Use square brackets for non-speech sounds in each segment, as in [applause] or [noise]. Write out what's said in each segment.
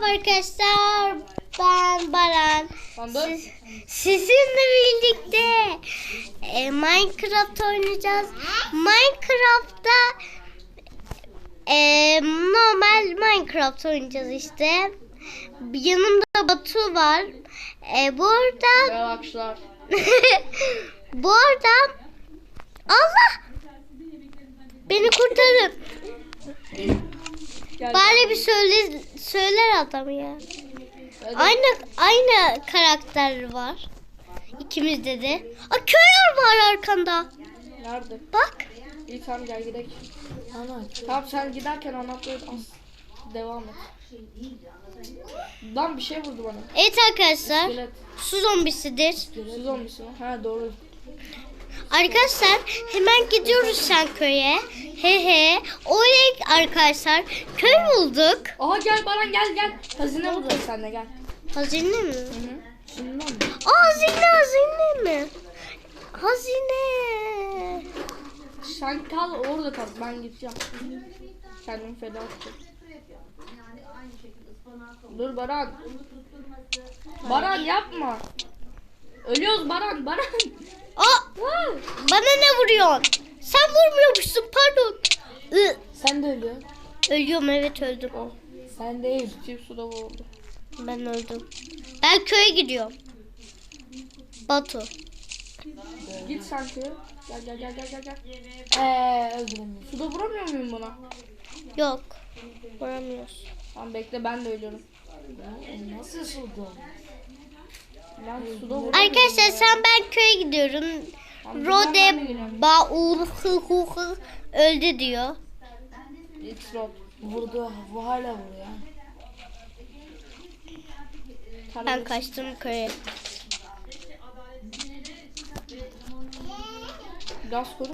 Merhaba arkadaşlar. Ben Baran. Siz- sizinle birlikte e, Minecraft oynayacağız. Minecraft'ta e, normal Minecraft oynayacağız işte. Yanımda Batu var. E, bu arada Merhaba arkadaşlar. [laughs] bu arada Allah beni kurtarın. Gel. Bari bir söyle söyler adam ya. Hadi. Aynı aynı karakter var. İkimizde de. Aa, köy var arkanda. Nerede? Bak. İyi tamam gel gidelim. Ana. Tamam sen giderken anlat böyle az. Devam et. Lan bir şey vurdu bana. Evet arkadaşlar. İskelet. Su zombisidir. Su zombisi mi? Ha doğru. Arkadaşlar hemen gidiyoruz sen köye. He he. Oley arkadaşlar. Köy bulduk. Aha gel Baran gel gel. Hazine bulacağız seninle gel. Hazine mi? Hı hı. Şundan mı? Aa hazine hazine mi? Hazine. Sen kal orada kal. Ben gideceğim. Kendimi feda edeceğim. Dur Baran. Baran yapma. Ölüyoruz Baran. Baran. Aa, bana ne vuruyorsun? Sen vurmuyormuşsun pardon. Sen de ölüyorsun. Ölüyorum evet öldüm. Oh. Sen değil. Çift suda oldu. Ben öldüm. Ben köye gidiyorum. Batu. Git sen köye. Gel gel gel gel gel. gel. Eee öldüremiyorum. Suda vuramıyor muyum buna? Yok. Vuramıyoruz. Tamam bekle ben de ölüyorum. Nasıl? Ben suda vuramıyorum. Arkadaşlar sen ben köye gidiyorum. Rode geliyorum. Baul hı hı hı öldü diyor. X-Rod. Vurdu. Bu hala vuruyor. Ben kaçtım köye. Biraz konuş.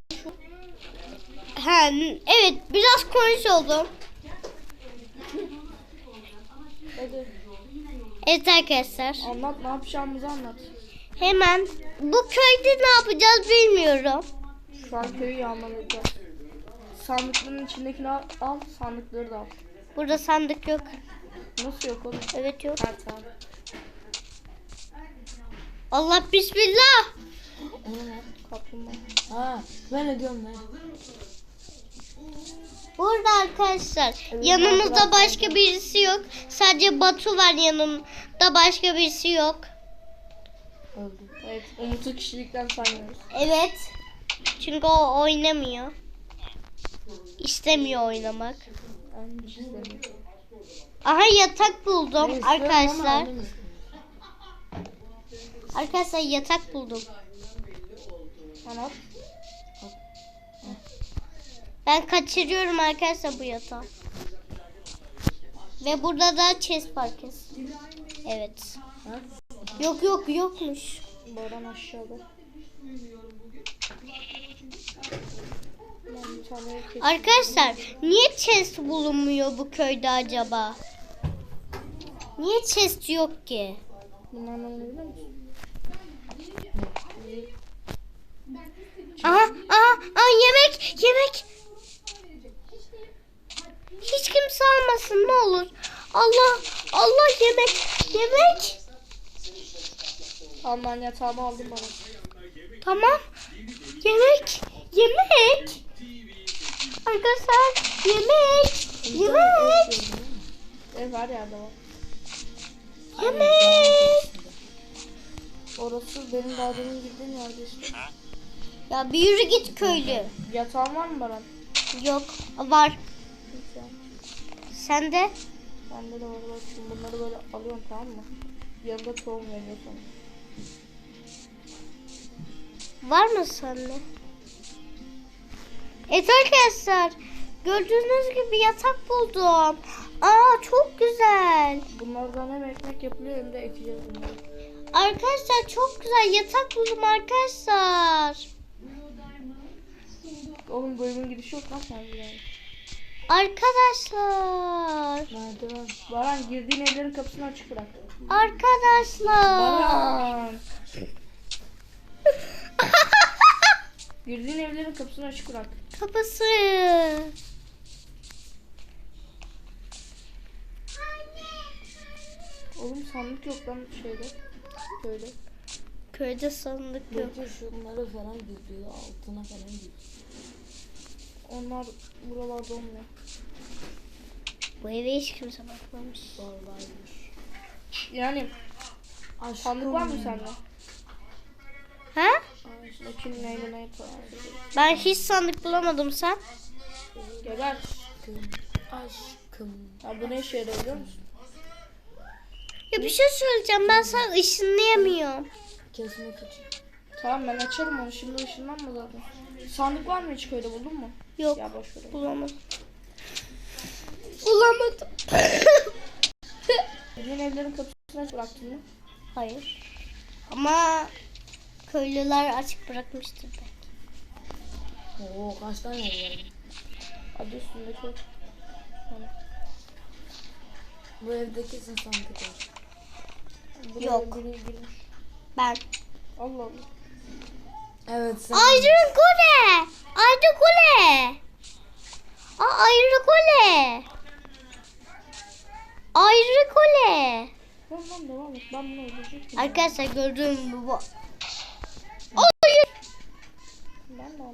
Ha, evet biraz konuşuldum. Hadi Evet arkadaşlar. anlat ne yapacağımızı anlat. Hemen bu köyde ne yapacağız bilmiyorum. Şu an köyü yağmalayacağız. Sandıkların içindekini al, al sandıkları da al. Burada sandık yok. Nasıl yok oğlum? Evet yok. Ha tamam. Allah bismillah. Kaplumbağa. Ha ben ödüyorum lan. Burada arkadaşlar Evet, yanımızda arkadaşlar. başka birisi yok. Sadece Batu var yanımda başka birisi yok. Öldüm. Evet Umut'u kişilikten saymıyoruz. Evet. Çünkü o oynamıyor. İstemiyor oynamak. Ben hiç istemiyorum. Aha yatak buldum Ben istiyorum ama arkadaşlar. annem istemiyor. Arkadaşlar yatak buldum. Anlat. Ben kaçırıyorum arkadaşlar bu yatağı. Ve burada da chest var kesin. Evet. Ha? Yok yok yokmuş. Baran aşağıda. Arkadaşlar niye chest bulunmuyor bu köyde acaba? Niye chest yok ki? Oluyor biliyor musun? Aha aha aha yemek yemek. Hiç kimse almasın ne olur. Allah Allah yemek yemek. Al ben yatağımı aldım bana. Tamam. Yemek yemek. Arkadaşlar yemek yemek Ev her yerde var. yemek. Orası benim daha demin yerde işte. Ya bir yürü git köylü. Yatağın var mı Baran? Yok var. Lütfen. Sende Bende de var bak şimdi bunları böyle alıyorum tamam mı? Yanında tohum veriyor sonra. Var mı sende? Evet arkadaşlar gördüğünüz gibi yatak buldum. Aa çok güzel. Bunlardan hem ekmek yapılıyor hem de ekeceğiz bunları. Arkadaşlar çok güzel yatak buldum arkadaşlar. Oğlum bölümün gidişi yok lan sen yani. Arkadaşlar. Merdiven. Baran girdiğin evlerin kapısını açık bırak. Arkadaşlar. [laughs] Girdiğin evlerin kapısını açık bırak. Kapısı. Oğlum sandık yok lan şeyde. Böyle. Köyde sandık yok. Belki şunları falan gidiyor. Altına falan gidiyor. Onlar buralarda olmuyor. Bu eve hiç kimse bakmamış. Varmış. Yani Aşkım. sandık var mı sende? Ha? Bakayım neyle ne yapalım. Ben hiç sandık bulamadım sen. Geber. Aşkım. Aşkım. Ya bu ne işe yarıyor biliyor musun? Ya bir şey söyleyeceğim. Ben sana ışınlayamıyorum. Kesmek için. Tamam ben açarım onu şimdi ışınlanma zaten. Sandık var mı hiç köyde buldun mu? Yok. Ya boş ver. Bulamadım. Bulamadım. [laughs] Bugün evlerin kapısını aç bıraktın mı? Hayır. Ama köylüler açık bırakmıştır belki. Oo kaç tane var? Hadi üstündeki. Bu evde kesin sandık var. Yok. Ben. Allah Allah. Evet sen. Ayrı kule. Ayrı kule. Aa, ayrı kule. Ayrı kule. Tamam devam et. Ben bunu öldürecektim. Arkadaşlar gördüğüm bu. bu. Hayır. Ben de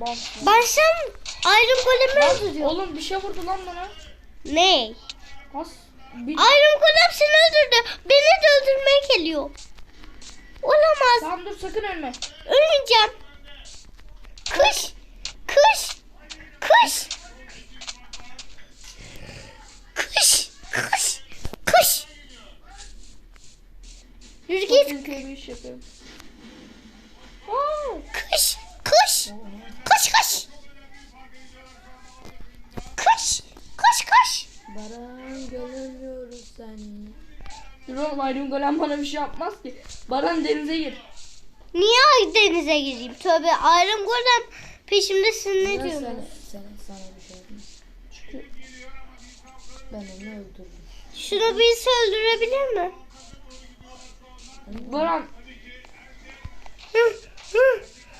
bant. Ben sen Iron Golem'i öldürüyorum. Oğlum bir şey vurdu lan bana. Ne? As. Bir... Iron Golem seni öldürdü. Beni de öldürmeye geliyor. Tamam dur sakın ölme. Ölmeyeceğim. Kış. Kış. Kış. Kış. Kış. Kış. Yürü git. Kış. Kış. Kış kış. Kış. Kış kış. Baran görüyoruz seni. Dur oğlum Iron Golem bana bir şey yapmaz ki. Baran denize gir. Niye denize gireyim? Tövbe Iron Golem peşimdesin ne diyorsun? sana, sana, sana bir şey yapayım. Çünkü Ben onu öldürdüm. Şunu birisi öldürebilir mi? Baran.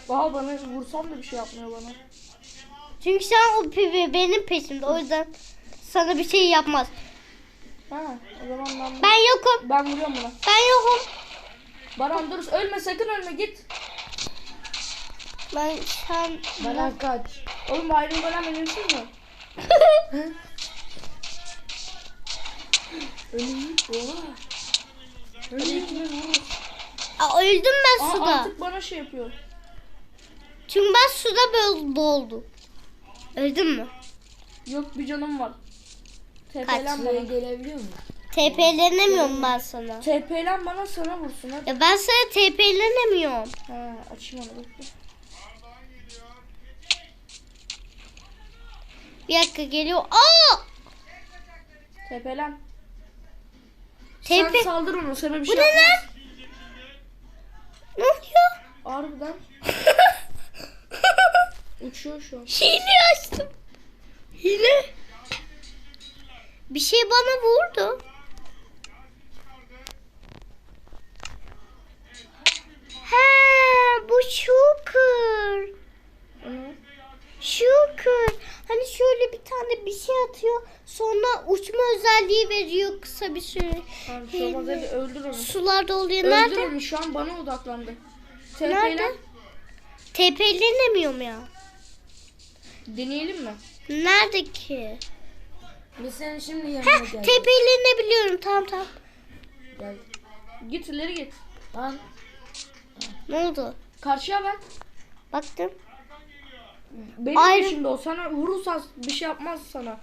Daha bana vursam da bir şey yapmıyor bana. Çünkü sen o pivi benim peşimde. O yüzden sana bir şey yapmaz. Ha, o zaman ben ben, Ben yokum. ben vuruyorum buna. Ben yokum. Baran dur ölme sakın ölme git. Ben sen... Baran kaç. Oğlum Iron Golem ölümsüz mü? Ölüm. Oha. Aa, öldüm ben Aa, suda. artık bana şey yapıyor. Çünkü ben suda böl- boğuldum. Öldün mü? Yok bir canım var. Kaç? Buraya bana. gelebiliyor mu? TP'lenemiyorum ben sana. TP'len bana sana vursun hadi. Ya ben sana TP'lenemiyorum. Ha, açayım onu. Bir dakika geliyor. Aa! TP'len. Sen TP... saldır onu sana bir Bu şey ne yapmaz. lan? Ne oluyor? Harbiden [laughs] uçuyor şu an. Hile açtım. Hile. Bir şey bana vurdu. He, bu Shulker. Hı. Shulker. Hani şöyle bir tane bir şey atıyor. Sonra uçma özelliği veriyor kısa bir süre. Tamam, şu öldür onu. Sularda oluyor. Öldür Nerede? onu şu an bana odaklandı. Nerede? TP'len. TP'lenemiyorum ya. Deneyelim mi? Nerede ki? Biz senin şimdi yanına Heh, geldik. TP'lenebiliyorum. Tamam tamam. Gel. Git ileri git. Lan. Ne oldu? Karşıya bak. Baktım. Benim Ayrı- peşimde o. Sana vurursa bir şey yapmaz sana.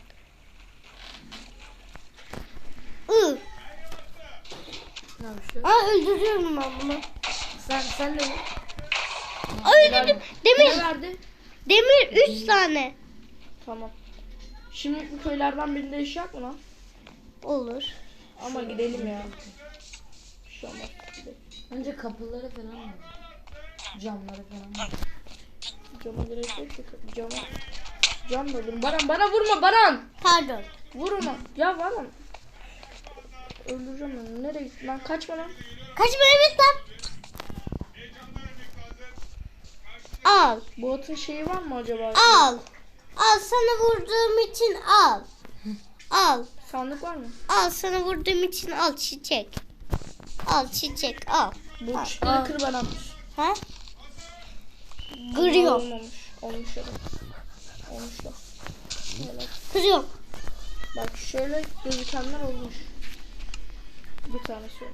Yapıyor? Aa öldürüyorum ben bunu. Sen, sen de. Aa, öldürdüm. Demir. Ne verdi? Demir 3 tane. Tamam. Şimdi bu köylerden birinde iş yap mı lan? Olur. Ama gidelim ya. Bir şey. Gidelim. Önce kapıları falan mı? Camları falan mı? Cama gerek yok ki. Cama. Cam da vurun. Baran bana vurma Baran. Pardon. Vur onu. Ya Baran. Öldüreceğim onu. Nereye gitti lan? Kaçma lan. Kaçma evet lan. Al. Bu atın şeyi var mı acaba? Al. Al sana vurduğum için al. Al. Sandık var mı? Al sana vurduğum için al çiçek. Al çiçek al. Bu Al, çiçekleri al. kır atmış. Ha? Ama Kırıyorum. Olmamış. Olmuş ya da. Olmuş da. Böyle. Kırıyorum. Bak şöyle gözükenler olmuş. Bir olmuş. yani.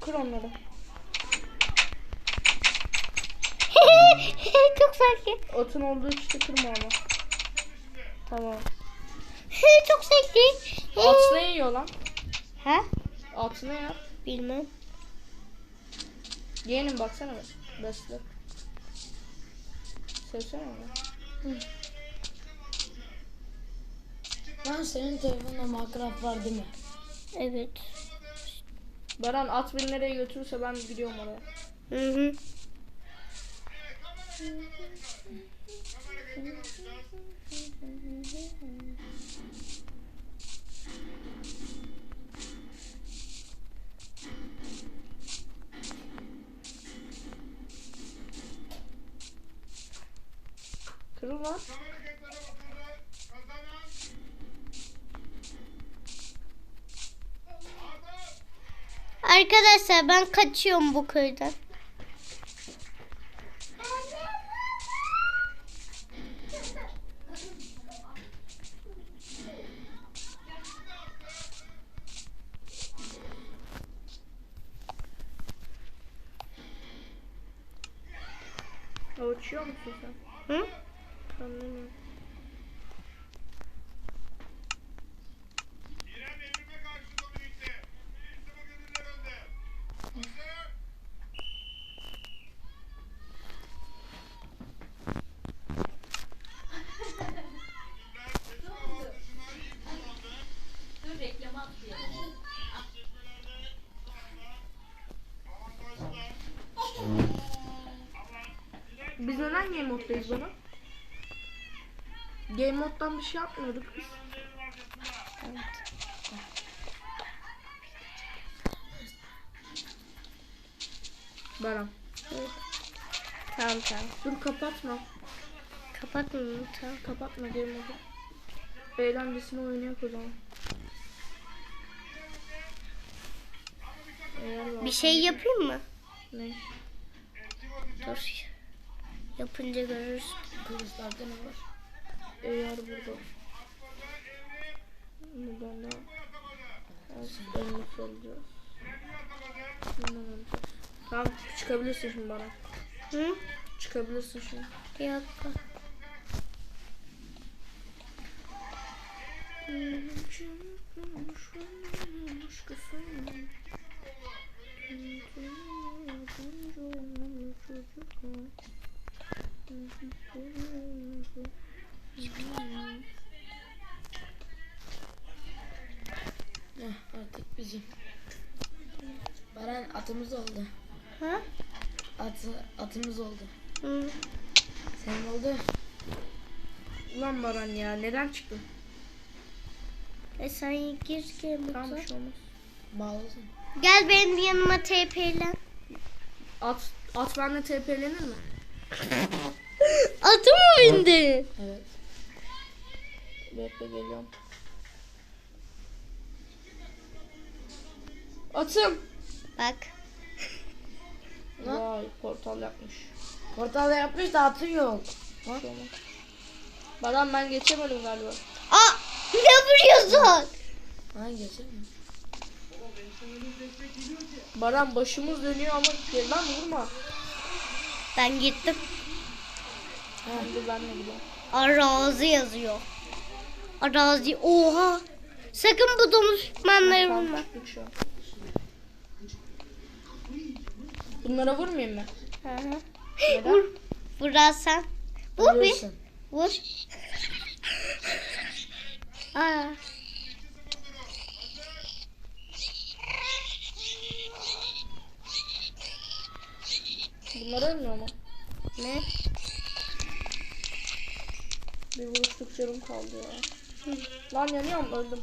Kır onları. [laughs] Çok sakin. Atın olduğu işte kırma ama. Tamam. [laughs] Çok sakin. At ne yiyor lan? Ha? At ne ya? Bilmem. Yeğenim baksana be. Besle. Sevsene onu. Lan senin telefonda Minecraft var değil mi? Evet. Baran at beni nereye götürürse ben gidiyorum oraya. Hı hı. Kırıl lan. Arkadaşlar ben kaçıyorum bu köyden. Uçuyor musun sen? Hı? Anlamıyorum. Moddayız bana? Game moddan bir şey yapmıyorduk biz. Baran. Tamam tamam. Dur kapatma. Kapatma tamam. Kapatma game modu. Eğlencesini oynayak o zaman. Bir şey yapayım mı? Ne? Dur. Yapınca görürsün. Kılıçlarda ne var? Eğer burada. Buradan da Elini soracağız. Bundan alacağız. Tamam çıkabilirsin şimdi bana. Hı? Çıkabilirsin şimdi. Bir dakika. Heh, artık bizim. Baran atımız oldu. Ha? Atı, atımız oldu. Hı. Senin oldu. Ulan Baran ya neden çıktın? E sen gir gel Tamam bir şey olmaz. Bağlısın. Gel benim yanıma TP'len. At, at benimle TP'lenir mi? Atı mı bindi? Evet. Bekle geliyorum. Atım. Bak. [laughs] Vay portal yapmış. Portal yapmış da atı yok. Bir şey. Baran ben geçemedim galiba. Aa! Ne vuruyorsun? Geçer mi? Baran başımız dönüyor ama gel lan vurma. Ben gittim. De ben de gidiyorum. Arazi yazıyor. Arazi. Oha. Sakın bu domuzmanları vurma. Bunlara vurmayayım mı? Hı hı. Vur. Vurarsan. Vur bir. Vur. Aa. Bunlar ölmüyor mu? Ne? Bir vuruşluk canım kaldı ya. Lan yanıyorum öldüm.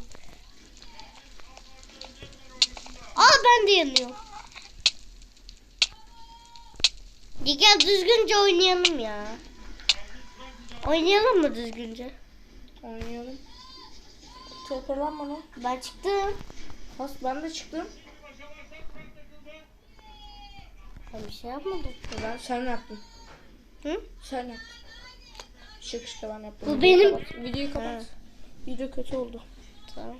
Aa ben de yanıyorum. Gel düzgünce oynayalım ya. Oynayalım mı düzgünce? Oynayalım. Toparlanma lan. Ben çıktım. Has ben de çıktım. Ben bir şey yapmadım. Ben sen yaptın. Hı? Sen yaptın. Şık şık ben yaptım. Bu Videoyu benim- kapat. Videoyu kapat. Video kötü oldu. Tamam.